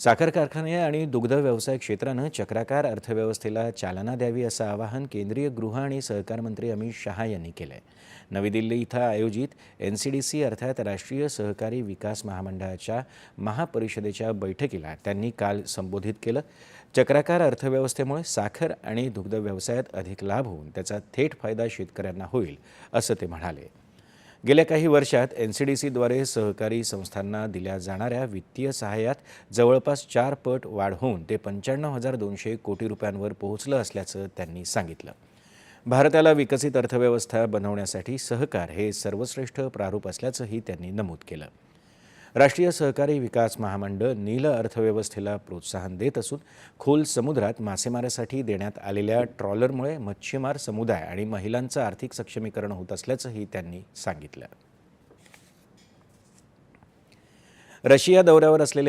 साखर कारखाने आणि दुग्ध व्यवसाय क्षेत्रानं चक्राकार अर्थव्यवस्थेला चालना द्यावी असं आवाहन केंद्रीय गृह आणि सहकार मंत्री अमित शहा यांनी केलं आहे नवी दिल्ली इथं आयोजित एन सी डी सी अर्थात राष्ट्रीय सहकारी विकास महामंडळाच्या महापरिषदेच्या बैठकीला त्यांनी काल संबोधित केलं. चक्राकार अर्थव्यवस्थेमुळे साखर आणि दुग्ध व्यवसायात अधिक लाभ होऊन त्याचा थेट फायदा शेतकऱ्यांना होईल असं ते म्हणाले. गेल्या काही वर्षात एन सी डी सीद्वारे सहकारी संस्थांना दिल्या जाणाऱ्या वित्तीय सहाय्यात जवळपास चार पट वाढ होऊन ते पंच्याण्णव हजार दोनशे कोटी रुपयांवर पोहोचलं असल्याचं त्यांनी सांगितलं. भारताला विकसित अर्थव्यवस्था बनवण्यासाठी सहकार हे सर्वश्रेष्ठ प्रारूप असल्याचंही त्यांनी नमूद केलं. राष्ट्रीय सहकारी विकास महामंडळ नील अर्थव्यवस्थेला प्रोत्साहन देत असून खोल समुद्रात मासेमारीसाठी देण्यात आलेल्या ट्रॉलरमुळे मच्छीमार समुदाय आणि महिलांचं आर्थिक सक्षमीकरण होत असल्याचंही त्यांनी सांगितलं. रशिया दौऱ्यावर असलेले